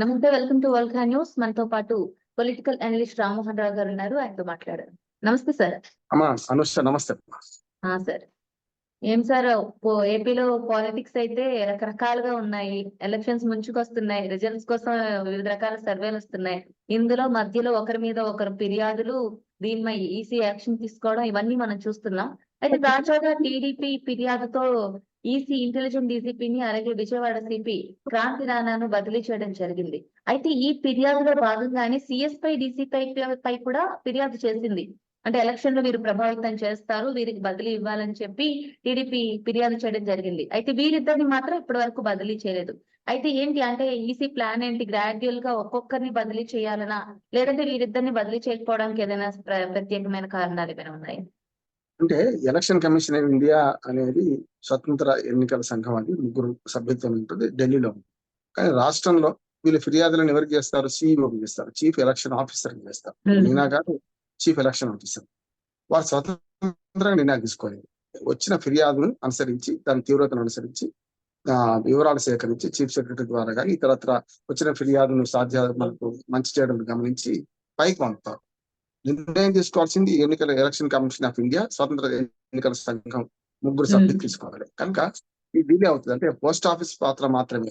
నమస్తే welcome to world news. మనతో పాటు పొలిటికల్ అనలిస్ట్ రామ్మోహన్ రావు గారు ఉన్నారు. ఆయనతో మాట్లాడారు. నమస్తే సార్. అనుష నమస్తే. సార్. ఏం సార్ ఏపీలో పాలిటిక్స్ అయితే రకరకాలుగా ఉన్నాయి. ఎలక్షన్స్ ముంచుకొస్తున్నాయి. రిజల్ట్స్ కోసం వివిధ రకాల సర్వేలు వస్తున్నాయి. ఇందులో మధ్యలో ఒకరి మీద ఒకరు ఫిర్యాదులు దీనిపై ఈసీ యాక్షన్ తీసుకోవడం ఇవన్నీ మనం చూస్తున్నాం. అయితే తాజాగా టీడీపీ ఫిర్యాదుతో ఈసీ ఇంటెలిజెంట్ డీసీపీని అలాగే విజయవాడ సిపి క్రాంతి రాణాను బదిలీ చేయడం జరిగింది. అయితే ఈ ఫిర్యాదులో భాగంగానే సిఎస్ పై డీసీపై పై కూడా ఫిర్యాదు చేసింది. అంటే ఎలక్షన్లో వీరు ప్రభావితం చేస్తారు వీరికి బదిలీ ఇవ్వాలని చెప్పి టీడీపీ ఫిర్యాదు చేయడం జరిగింది. అయితే వీరిద్దరిని మాత్రం ఇప్పటి వరకు బదిలీ చేయలేదు. అయితే ఏంటి అంటే ఈసీ ప్లాన్ ఏంటి? గ్రాడ్యువల్గా ఒక్కొక్కరిని బదిలీ చేయాలనా? లేదంటే వీరిద్దరిని బదిలీ చేయకపోవడానికి ఏదైనా ప్ర- ప్రత్యేకమైన కారణాలు ఏమైనా ఉన్నాయి? అంటే ఎలక్షన్ కమిషన్ ఆఫ్ ఇండియా అనేది స్వతంత్ర ఎన్నికల సంఘం అది ముగ్గురు సభ్యత్వం ఉంటుంది. ఢిల్లీలో. కానీ రాష్ట్రంలో వీళ్ళు ఫిర్యాదులను ఎవరికి చేస్తారు? సిఇఓకి చేస్తారు. చీఫ్ ఎలక్షన్ ఆఫీసర్ చేస్తారు. మీనా గారు చీఫ్ ఎలక్షన్ ఆఫీసర్. వారు స్వతంత్రంగా నిర్ణయాలు తీసుకోలేదు. వచ్చిన ఫిర్యాదును అనుసరించి దాని తీవ్రతను అనుసరించి ఆ వివరాలు సేకరించి చీఫ్ సెక్రటరీ ద్వారా కానీ ఇతరత్ర వచ్చిన ఫిర్యాదును సాధ్య మనకు మంచి చేయడం గమనించి పైకి పంపుతారు. నిర్ణయం తీసుకోవాల్సింది ఎన్నికల ఎలక్షన్ కమిషన్ ఆఫ్ ఇండియా స్వతంత్ర ఎన్నికల సంఘం ముగ్గురు. సభ్యులు తీసుకోవాలి. కనుక ఈ డిలే అవుతుంది. అంటే పోస్ట్ ఆఫీస్ పాత్ర మాత్రమే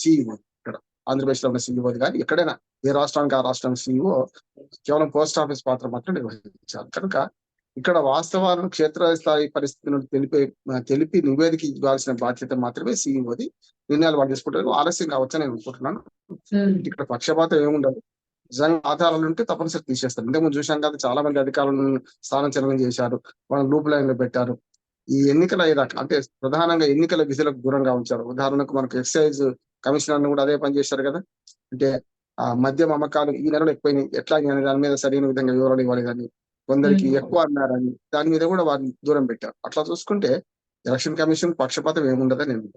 సిఇఓ ఇక్కడ ఆంధ్రప్రదేశ్లో ఉన్న సిఇఓ కానీ ఎక్కడైనా ఏ రాష్ట్రానికి ఆ రాష్ట్రం సిఇఓ కేవలం పోస్ట్ ఆఫీస్ పాత్ర మాత్రం నిర్వహించాలి. కనుక ఇక్కడ వాస్తవాలను క్షేత్రస్థాయి పరిస్థితులను తెలిపే తెలిపి నివేదిక ఇవ్వాల్సిన బాధ్యత మాత్రమే సిఇఓది నిర్ణయాలు వాళ్ళు తీసుకుంటారు. ఆలస్యం కావచ్చని నేను అనుకుంటున్నాను. ఇక్కడ పక్షపాతం ఏముండదు. నిజంగా ఆధారాలు ఉంటే తప్పనిసరి తీసేస్తారు. ఇంతకుముందు చూశాం కదా చాలా మంది అధికారులను స్థానచలనం చేశారు వాళ్ళని లూప్ లైన్లో పెట్టారు. ఈ ఎన్నికల అంటే ప్రధానంగా ఎన్నికల విధులకు దూరంగా ఉంచారు. ఉదాహరణకు మనకు ఎక్సైజ్ కమిషనర్ కూడా అదే పని చేశారు కదా. అంటే ఆ మద్యం అమ్మకాలు ఈ నెలలో ఎక్కువైనాయి. ఎట్లా అనే దాని మీద సరైన విధంగా వివరాలు ఇవ్వలేదని కొందరికి Hmm. ఎక్కువ అన్నారని దాని మీద కూడా వారిని దూరం పెట్టారు. అట్లా చూసుకుంటే ఎలక్షన్ కమిషన్ పక్షపాతం ఏముండదని నేను.